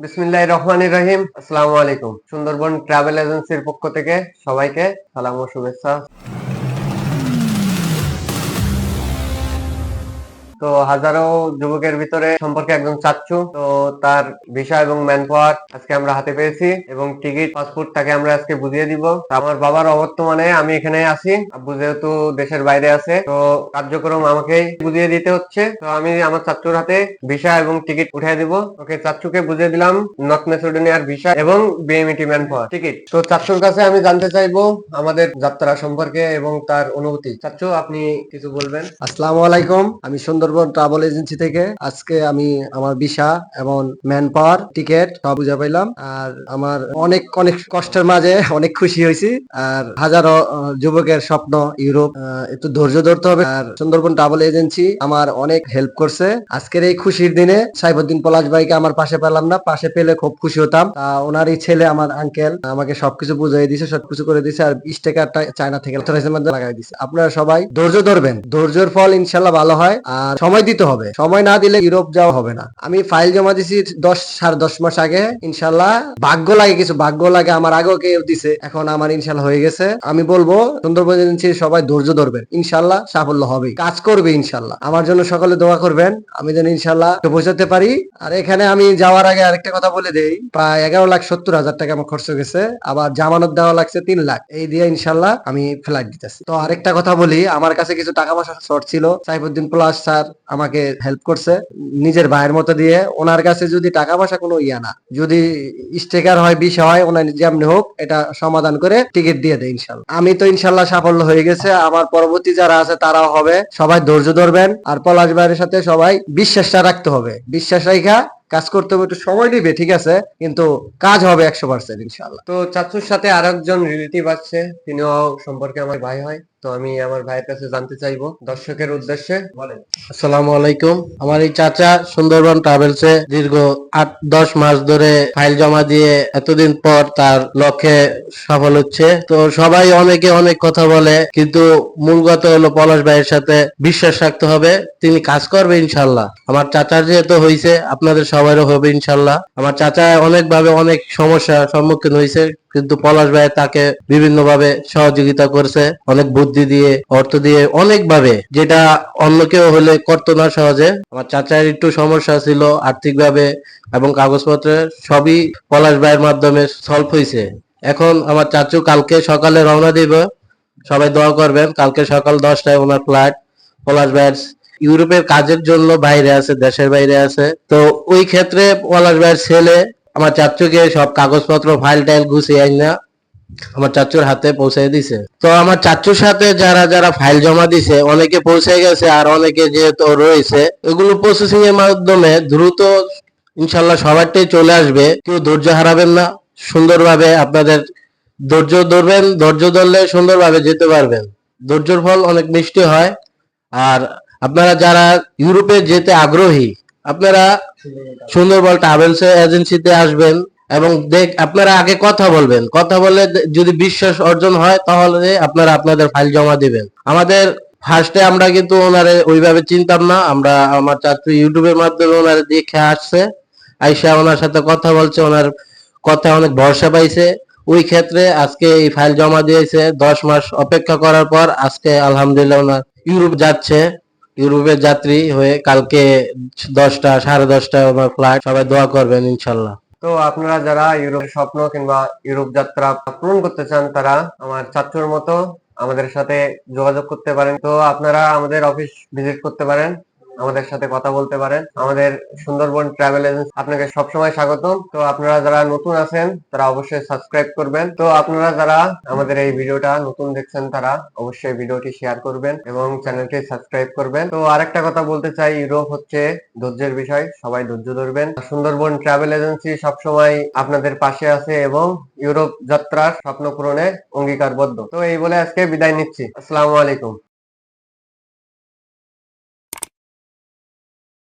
বিসমিল্লাহ রহমান রহিম। আসসালামু আলাইকুম। সুন্দরবন ট্রাভেল এজেন্সির পক্ষ থেকে সবাইকে সালাম ও শুভেচ্ছা। তো হাজারো যুবকের ভিতরে সম্পর্কে একজন চাচ্ছু তো তার ভিসা এবং ম্যান আজকে আমরা হাতে পেয়েছি এবং টিকিট পাসপোর্ট তাকে আমরা আজকে বুঝিয়ে দিব। আমার বাবার অবর্তমানে আমি এখানে আছি। আব্বু যেহেতু দেশের বাইরে আছে, তো কার্যক্রম আমাকেই বুঝিয়ে দিতে হচ্ছে। তো আমি আমার চাচ্চুর হাতে ভিসা এবং টিকিট উঠিয়ে দিব। ওকে চাচ্চুকে বুঝিয়ে দিলাম নর্থ মেসিডোনিয়ার ভিসা এবং বিএমইটি ম্যান পাওয়ার টিকিট তো চাচ্চুর কাছে আমি জানতে চাইব আমাদের যাত্রা সম্পর্কে এবং তার অনুভূতি। চাচ্চু, আপনি কিছু বলবেন? আসসালামু আলাইকুম, আমি সুন্দরবন ট্রাভেল এজেন্সি থেকে আজকে আমি আমার ভিসা এবং ম্যান পাওয়ার টিকিট সব বুঝা পাইলাম। আর আমার অনেক অনেক কষ্টের মাঝে অনেক খুশি হয়েছি। আর হাজারো যুবকের স্বপ্ন ইউরোপ একটু ধৈর্য ধরতে হবে। আর সুন্দরবন ট্রাভেল এজেন্সি আমার অনেক হেল্প করছে। আজকের এই খুশির দিনে সাইফুদ্দিন পলাশ ভাইকে আমার পাশে পেলাম না। পাশে পেলে খুব খুশি হতাম। ওনারই ছেলে আমার আঙ্কেল আমাকে সবকিছু বুঝিয়ে দিছে, সবকিছু করে দিছে। আর স্টেকারটা চায়না থেকে লাগাই দিছে। আপনারা সবাই ধৈর্য ধরবেন। ধৈর্যের ফল ইনশাল্লাহ ভালো হয়। আর সময় দিতে হবে। সময় না দিলে ইউরোপ যাওয়া হবে না। আমি ফাইল জমা দিছি দশ, সাড়ে দশ মাস আগে। ইনশাল্লাহ ভাগ্য লাগে কিছু, ভাগ্য লাগে আমার আগেও কেউ দিছে। এখন আমার ইনশাল্লাহ হয়ে গেছে। আমি বলব, সুন্দরবন সবাই ধৈর্য ধরবেন। ইনশাল্লাহ সাফল্য হবে কাজ করবে ইনশাল্লাহ আমার জন্য সকলে দোয়া করবেন। আমি যেন ইনশাল্লাহ পৌঁছাতে পারি। আর এখানে আমি যাওয়ার আগে আরেকটা কথা বলে দেই। প্রায় এগারো লাখ সত্তর হাজার টাকা আমার খরচ গেছে। আবার জামানত দেওয়া লাগছে তিন লাখ। এই দিয়ে ইনশাল্লাহ আমি ফ্লাইট দিতেছি। তো আরেকটা কথা বলি। আমার কাছে কিছু টাকা পয়সা শর্ট ছিল। সাইফুদ্দিন প্লাস স্যার আমাকে হেল্প করছে নিজের ভাইয়ের মতো দিয়ে। ওনার কাছে যদি টাকা পয়সা কোনো ইয়া না, যদি স্টেকার হয়, বিষ হয়, ওনার যেমনি হোক, এটা সমাধান করে টিকিট দিয়ে দেয় ইনশাল্লাহ। আমি তো ইনশাল্লাহ সাফল্য হয়ে গেছে। আমার পরবর্তী যারা আছে, তারাও হবে। সবাই ধৈর্য ধরবেন। আর পলাশ ভাইয়ের সাথে সবাই বিশ্বাসটা রাখতে হবে। বিশ্বাস রাখা কাজ করতে হবে একটু সময় নিবে, ঠিক আছে? কিন্তু কাজ হবে একশো পার্সেন্ট ইনশাল্লাহ তো চাচুর সাথে আরেকজন রিলেটিভ আছে, তিনিও সম্পর্কে আমার ভাই হয়। তো আমি আমার ভাইয়ের কাছে জানতে চাইব, দর্শকের উদ্দেশ্যে বলেন। আসসালামু আলাইকুম। আমার এই চাচা সুন্দরবন ট্রাভেলসে দীর্ঘ আট, দশ মাস ধরে ফাইল জমা দিয়ে এতদিন পর তার লক্ষ্যে সফল হচ্ছে। তো সবাই অনেকে অনেক কথা বলে, কিন্তু মূল কথা হলো পলাশ ভাইয়ের সাথে বিশ্বাস রাখতে হবে। তিনি কাজ করবে ইনশাল্লাহ আমার চাচার যেহেতু হয়েছে আপনাদের সবারও হবে ইনশাল্লাহ। আমার চাচা অনেকভাবে অনেক সমস্যার সম্মুখীন হয়েছে, কিন্তু পলাশ ভাই তাকে বিভিন্ন ভাবে সহযোগিতা করছে, অনেক বুদ্ধি দিয়ে, অর্থ দিয়ে অনেক ভাবে যেটা অন্য কেউ হলে করতো না সহজে। আমার চাচার একটু সমস্যা ছিল আর্থিক ভাবে এবং কাগজপত্রে, সবই পলাশ ভাইয়ের মাধ্যমে সলভ হয়েছে। এখন আমার চাচু কালকে সকালে রওনা দিব। সবাই দোয়া করবেন, কালকে সকাল দশটায় ওনার ফ্লাইট পলাশ ভাইয়ের ইউরোপের কাজের জন্য বাইরে আছে, দেশের বাইরে আছে। তো ওই ক্ষেত্রে পলাশ ভাইয়ের ছেলে, আমার চাচুকে সব কাগজপত্র ফাইল টাইল গুছিয়ে আইনা আমার চাচুর হাতে পৌঁছে দিছে। তো আমার চাচুর সাথে যারা যারা ফাইল জমা দিছে, অনেকে পৌঁছে গেছে আর অনেকে যেহেতু রয়েছে, এগুলো প্রসেসিং এর মাধ্যমে দ্রুত ইনশাল্লাহ সবারটাই চলে আসবে। কেউ ধৈর্য হারাবেন না, সুন্দরভাবে আপনাদের ধৈর্য ধরবেন, ধৈর্য ধরলে সুন্দরভাবে যেতে পারবেন। ধৈর্যর ফল অনেক মিষ্টি হয়, আর আপনারা যারা ইউরোপে যেতে আগ্রহী, আপনারা সুন্দরবন ট্রাভেলস এজেন্সিতে আসবেন এবং দেখ, আপনারা আগে কথা বলবেন। কথা বলে যদি বিশ্বাস অর্জন হয়, তাহলে আপনারা আপনাদের ফাইল জমা দিবেন। আমাদের ফার্স্টে আমরা কিন্তু ওনারে ওইভাবে চিনতাম না, আমরা আমার চাচু ইউটিউবের মাধ্যমে ওনারে দেখে আসছে, আইসা ওনার সাথে কথা বলছে, ওনার কথা অনেক ভরসা পাইছে। ওই ক্ষেত্রে আজকে এই ফাইল জমা দিয়েছে, দশ মাস অপেক্ষা করার পর আজকে আলহামদুলিল্লাহ ওনার ইউরোপ যাচ্ছে। ইউরোপের যাত্রী হয়ে কালকে দশটা, সাড়ে দশটা আমার ফ্লাইট সবাই দোয়া করবেন ইনশাল্লাহ। তো আপনারা যারা ইউরোপ স্বপ্ন কিংবা ইউরোপ যাত্রা পূরণ করতে চান, তারা আমার চাচুর মতো আমাদের সাথে যোগাযোগ করতে পারেন। তো আপনারা আমাদের অফিস ভিজিট করতে পারেন। আমাদের সাথে কথা বলতে পারেন। আমাদের সুন্দরবন ট্রাভেল এজেন্সি আপনাকে সবসময় স্বাগতম। তো আপনারা যারা নতুন আছেন, তারা অবশ্যই সাবস্ক্রাইব করবেন। তো আপনারা যারা আমাদের এই ভিডিওটা নতুন দেখছেন, তারা অবশ্যই ভিডিওটি শেয়ার করবেন এবং চ্যানেলটি সাবস্ক্রাইব করবেন। তো আরেকটা কথা বলতে চাই, ইউরোপ হচ্ছে ধৈর্যের বিষয়, সবাই ধৈর্য ধরবেন। সুন্দরবন ট্রাভেল এজেন্সি সবসময় আপনাদের পাশে আছে এবং ইউরোপ যাত্রার স্বপ্ন পূরণে অঙ্গীকারবদ্ধ। তো এই বলে আজকে বিদায় নিচ্ছি। আসসালামু আলাইকুম।